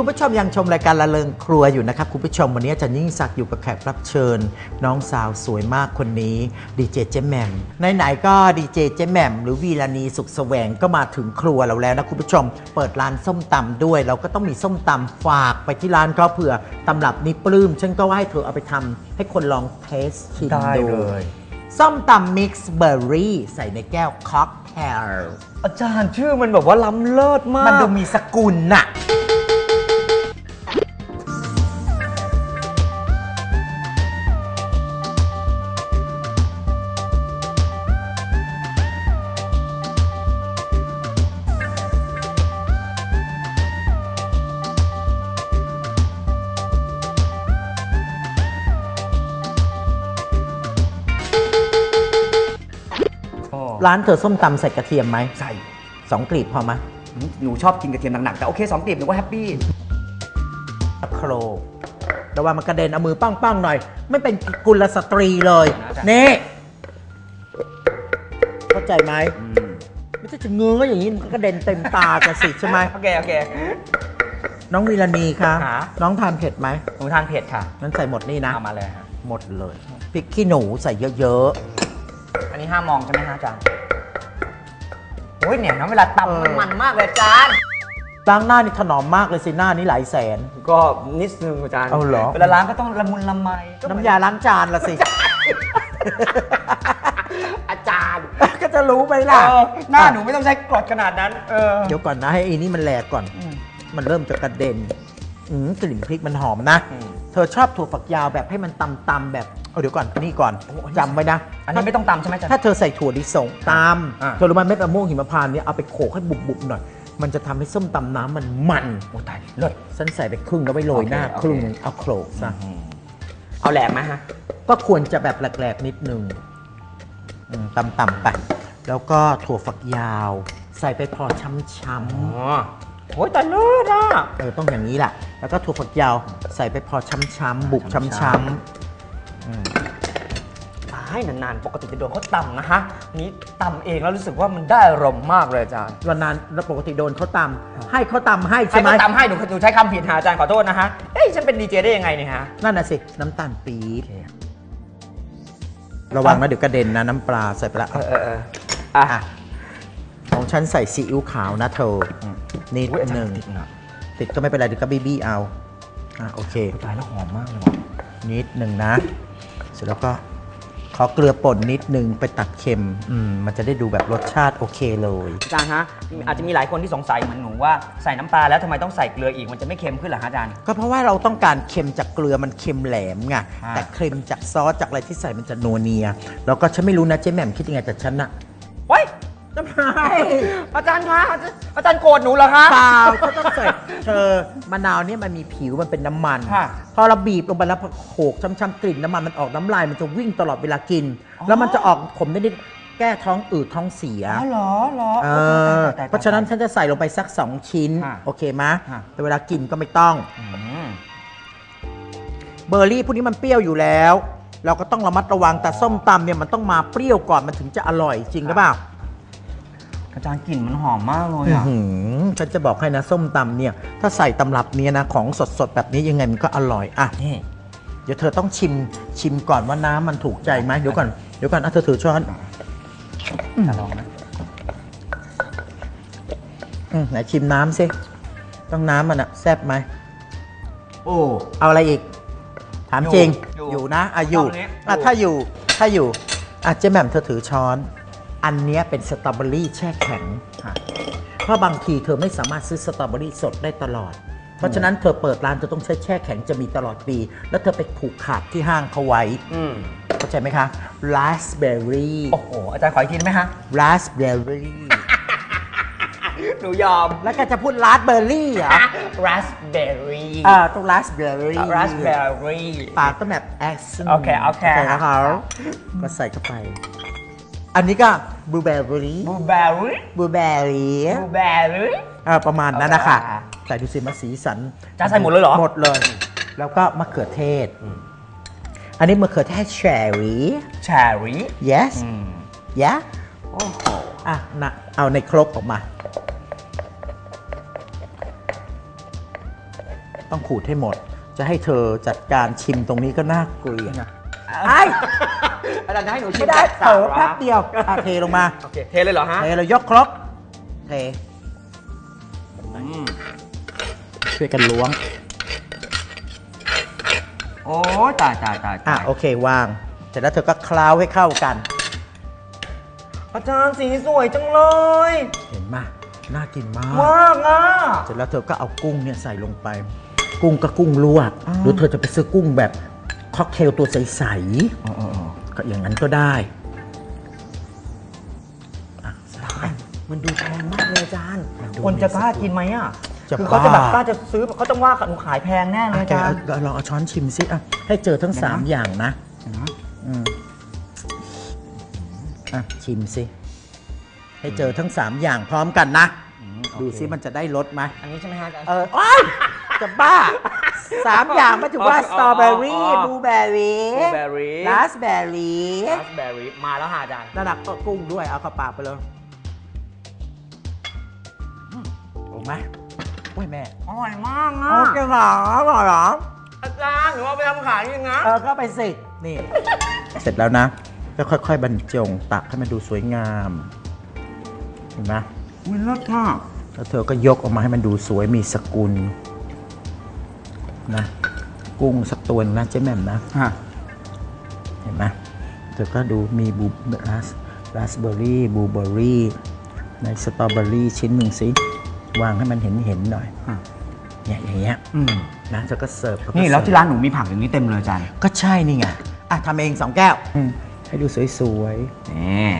คุณผู้ชมยังชมรายการละเลงครัวอยู่นะครับ คุณผู้ชมวันนี้อาจารย์ยิ่งศักดิ์อยู่กับแขกรับเชิญ น้องสาวสวยมากคนนี้ดีเจเจแหม่มไหนๆก็ดีเจเจแหม่มหรือวีลานีสุขแสวงก็มาถึงครัวเราแล้วนะคุณผู้ชม เปิดร้านส้มตำด้วย เราก็ต้องมีส้มตำฝากไปที่ร้านเขาเผื่อตำรับนี้ปลื้มฉันก็ว่าให้เธอเอาไปทำให้คนลองเทสชิมได้ดูเลยส้มตำมิกซ์เบอร์รี่ใส่ในแก้วค็อกเทลอาจารย์ชื่อมันแบบว่าล้ำเลิศมาก มันดูมีสกุลน่ะ ร้านเธอส้มตำใส่กระเทียมไหมใส่สองกลีบพอไหมหนูชอบกินกระเทียมหนักๆแต่โอเคสองกลีบหนูก็แฮปปี้ตะโครกแต่ว่ามันกระเด็นเอามือป้องๆหน่อย ไม่เป็นกุลสตรีเลยนะจ๊ะนี่เข้าใจไหมไม่ใช่จะเงื้ออย่างนี้มันก็กระเด็นเต็มตาจะสิใช่ไหมโอเคโอเคน้องวีรณีคะหาน้องทานเผ็ดไหมหนูทานเผ็ดค่ะนั้นใส่หมดนี่นะเอามาเลยฮะหมดเลยพริกขี้หนูใส่เยอะ อันนี้ห้ามมองใช่ไหมฮะอาจารย์โอ้ยเนี่ยนะเวลาเออตำมันมันมากเลยอาจารย์ๆล้างหน้านี่ถนอมมากเลยสิหน้านี่หลายแสน ก็นิดนึงอาจารย์เอาเหรอ เวลาล้างก็ต้องละมุนละไมก็เหมือน้ำยาล้างจานละสิ อาจารย์ก็จะรู้ไหมเอล่ะอหน้าหนูไม่ต้องใช้กรดขนาดนั้น เออเดี๋ยวก่อนนะให้ไอ้นี่มันแหลกก่อน อืม มันเริ่มจะกระเด็นอืมกลิ่นพริกมันหอมนะ อืม เธอชอบถั่วฝักยาวแบบให้มันตำตำๆแบบ เอาเดี๋ยวก่อนอันนี่ก่อนโอ้อันนี้ จำไว้นะอันนี้ไม่ต้องตำใช่ไหมอาจารย์ ถ้าเธอใส่ถั่วลิสงตอ่าำเธอรู้ไหมเม็ดมะม่วงหิมพานต์เนี่ยเอาไปโขกให้บุบๆหน่อย มันจะทำให้ส้มตำน้ำมันมันโอ้ตายเลิศ ฉันใส่ไปครึ่งแล้วไว้โรยหน้าโอเคครึ่งหนึ่งเอาโขลกซะเอาแหลกไหมฮะ ก็ควรจะแบบแหลกๆนิดนึงอืมตำๆไปแล้วก็ถั่วฝักยาว ใส่ไปพอช้ำอ๋อโอ้ยแต่เลิศอะๆเออต้องอย่างนี้แหละ แล้วก็ถั่วฝักยาวใส่ไปพอช้ำๆบุกช้ช้ำำๆอืมตาย นานๆ ปกติจะโดนเขาตำนะฮะนี้ตำเองแล้วรู้สึกว่ามันได้อารมณ์มากเลยอาจารย์ วันนั้นแล้วปกติโดนเขาตำให้เขาตำให้ใช่ใช่ไหม เขาตำให้หนูหนูใช้คำผิดหาอาจารย์ขอโทษนะฮะ เอ้ยฉันเป็นดีเจได้ยังไงเนี่ยฮะ นั่นน่ะสิ น้ำตาลปี๊บระวังนะเดี๋ยวกระเด็นนะน้ำปลาใส่ไปละเออเออเอออะอะของฉันใส่ซีอิ๊วขาวนะเธออมนิดอุ๊ยอาจารหนึ่งย์ติดนะติดก็ไม่เป็นไรเดี๋ยวก็บีบี้เอาอะโอเค ตายแล้วหอมมากเลยว่ะนิดหนึ่งนะ เสร็จแล้วก็ ขอเกลือป่นนิดหนึ่งไปตัดเค็มอืมมันจะได้ดูแบบรสชาติโอเคเลย อาจารย์ฮะอาจจะมีหลายคนที่สงสัยเหมือนหนูว่าใส่น้ำปลาแล้วทำไมต้องใส่เกลืออีกมันจะไม่เค็มขึ้นเหรอฮะอาจารย์ ก็เพราะว่าเราต้องการเค็มจากเกลือมันเค็มแหลมไงอ่า แต่เค็มจากซอสจากอะไรที่ใส่มันจะนัวเนีย แล้วก็ฉันไม่รู้นะเจ๊แหม่มคิดยังไงแต่ฉันอะ เฮ้ยทำไมอาจารย์คะอาจารย์อาจารย์โกรธหนูเหรอคะ เปล่าก็ต้องใส่เธอมะนาวเนี่ยมันมีผิวมันเป็นน้ำมัน ค่ะพอเราบีบลงไปแล้วพอโขกช้ำๆกลิ่นน้ำมันมันออกน้ำลายมันจะวิ่งตลอดเวลากิน อ๋อ แล้วมันจะออกขมนิดๆแก้ท้องอืดท้องเสีย อ๋อเหรอเหรอเอโอ้ตายอตายตายตายเพราะฉะนั้นฉันจะใส่ลงไปสัก 2 ชิ้น ค่ะโอเคไหมค่ะ แต่เวลากินก็ไม่ต้อง อืมเบอร์รี่พวกนี้มันเปรี้ยวอยู่แล้ว เราก็ต้องระมัดระวังแต่ส้มตำเนี่ยมันต้องมาเปรี้ยวก่อนมันถึงจะอร่อยจริงหรือเปล่า อาจารย์กลิ่นมันหอมมากเลยอื้ออะหือฉันจะบอกให้นะส้มตำเนี่ย ถ้าใส่ตำรับเนี้ยนะของสดๆแบบนี้ยังไงมันก็อร่อยอะ นี่ เดี๋ยวเธอต้องชิมชิมก่อนว่าน้ำมันถูกใจไหมเดี๋ยวก่อนเดี๋ยวก่อนอะเธอถือช้อนจะลองนะอืมไหนชิมน้ำสิต้องน้ำมันอะแซ่บไหมโอ้ เอาอะไรอีก ถามจริงอยู่อยู่นะอะอยู่ตรงนี้อะอยู่ ถ้าอยู่ถ้าอยู่อะเจ๊แหม่มเธอถือช้อน อันเนี้ยเป็นสตรอเบอรี่แช่แข็งค่ะเพราะบางทีเธอไม่สามารถซื้อสตรอเบอรี่สดได้ตลอด เพราะฉะนั้นเธอเปิดร้านเธอต้องใช้แช่แข็งจะมีตลอดปี แล้วเธอไปผูกขาดที่ห้างเขาไว้อืมเข้าใจไหมคะ raspberry โอ้โห อาจารย์ขออีกทีได้ไหมฮะ raspberry หนูยอม แล้วก็จะพูด raspberry เหรอ raspberry อ่าต้อง raspberry raspberry ปากต้องแบบ accent โอเค โอเคนะคะก็ใส่เข้าไป อันนี้ก็ blueberry blueberry blueberry blueberry อ่าประมาณนั้นนะคะอ่าใส่ดูสิมาสีสันจะใส่หมดเลยเหรอ หมดเลย แล้วก็มะเขือเทศ อันนี้มะเขือเทศ cherry cherry yes อืม yeah โอ้โหอะนะเอาในครกออกมา ต้องขูดให้หมด จะให้เธอจัดการชิมตรงนี้ก็น่าเกลียด ไอ้อาจารย์จะให้หนูชิมไม่ได้แบบเผลอสาวแป๊บเดียวอะเทลงมา โอเคเทเลยเหรอฮะเทเรายกครกเทอืมช่วยกันล้วง โอ้ยตายตายตายอะตายโอเควาง เสร็จแล้วเธอก็เคล้าให้เข้ากัน อาจารย์สีสวยจังเลยเห็นไหมน่ากินมาก มากอะ เสร็จแล้วเธอก็เอากุ้งเนี่ยใส่ลงไป กุ้งก็กุ้งลวกอ่าหรือเธอจะไปซื้อกุ้งแบบ ค็อกเทลตัวใสๆก็อย่างนั้นก็ได้อะใส่ไป มันดูแพงมากเลยอาจารย์ มันดูคนจะกล้ากินไหมอะ จะคือเขาจะแบบบ้า กล้าจะซื้อเขาต้องว่าหนูขายแพงแน่เลยอะอาแกจารเอาย์เอาลองเอาช้อนชิมสิอะให้เจอทั้งเดี๋ยวนะสามอย่างนะเห็นไหมอืมอะชิมสิให้เจอทั้งสามอย่างพร้อมกันนะ อืมโอเคดูซิมันจะได้รสไหมอันนี้ใช่ไหมฮะอาจารย์ เออโอ๊ยจะบ้า สามอย่างไม่ถือว่าอ๋สอตรอเบอรี่อ๋อบลูเบอร์รี่ blueberry ราสเบอร์รี่ราสเบอร์รี่มาแล้วฮะอาจารย์ระดับก็กุ้งด้วยเอาเข้าปากไปเลยถูกไหมอุ้ยแม่อร่อยมากอะโอเคเหรออร่อยเหรออาจารย์หนูเอาไปทำขายจริงนะเออก็ไปสินี่ เสร็จแล้วนะก็ค่อยๆบรรจงตักให้มันดูสวยงามเห็นไหมอุ้ยเลิศมากแล้วเธอก็ยกออกมาให้มันดูสวยมีสกุล นะ กุ้งสักตัวหนึงนะเจ๊แหม่มนะฮะเห็นไหมเธอก็ดูมีบูราสราสเบอร์รี่บลูเบอร์รี่ในสตรอเบอรี่ชิ้นหนึ่งสิวางให้มันเห็นเห็นๆหน่อยอะเนี่ยอย่างเงี้ยอืมนะเธอก็เสิร์ฟก็นี่แล้วที่เสิร์ฟร้านหนูมีผักอย่างนี้เต็มเลยอาจารย์ก็ใช่นี่ไงอะทำเองสองแก้ว อืมให้ดูสวยนี่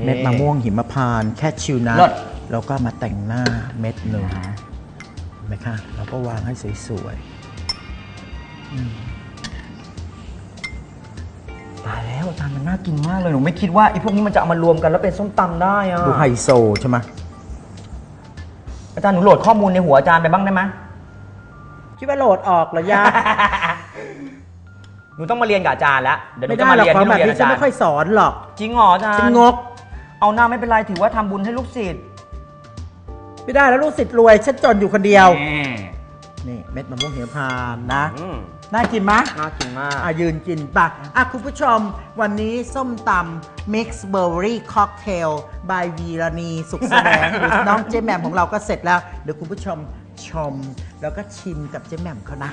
ๆ เม็ดมะม่วงหิมพานต์แค่ชิวนะเลิศ แล้วก็มาแต่งหน้าเม็ดหนึ่งเห็น ไหมคะ เราก็วางให้สวยตายแล้วอาจารย์มันน่ากินมากเลยหนูไม่คิดว่าไอ้พวกนี้มันจะเอามารวมกันแล้วเป็นส้มตำได้อะๆดูไฮโซใช่ไหมอาจารย์หนูโหลดข้อมูลในหัวอาจารย์ไปบ้างได้ไหมคิดว่าโหลดออกเหรอยา หนูต้องมาเรียนกับอาจารย์แล้วเดี๋ยวหนูไม่จะได้มาหรอกเรียนของที่โรแบบงเรียนนี้อาฉันจารไม่ย์ค่อยสอนหรอกจริงเหรออาจารย์ฉันงก เอาหน้าไม่เป็นไรถือว่าทำบุญให้ลูกศิษย์ ไม่ได้แล้วลูกศิษย์รวยฉันจนอยู่คนเดียวนี่นี่เม็ดมะม่วงหิมพานต์นะ อืมน่ากินไหมะ น่ากินมาก อะยืนกินปะอะคุณผู้ชม วันนี้ส้มตำ Mix Berry Cocktail by วีรณีสุขแสวงหรือน้องเจแหม่มของเราก็เสร็จแล้ว เดี๋ยวคุณผู้ชมชม แล้วก็ชิมกับเจแหม่มเขานะ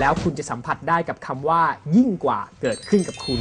แล้วคุณจะสัมผัสได้กับคำว่า ยิ่งกว่าเกิดขึ้นกับคุณ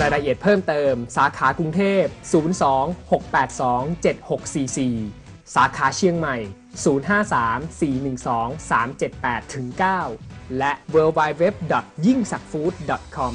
รายละเอียดเพิ่มเติม สาขากรุงเทพ 02-682-7644 สาขาเชียงใหม่ 053-412-378-9 และ w w w y i n g s a k f o o d c o m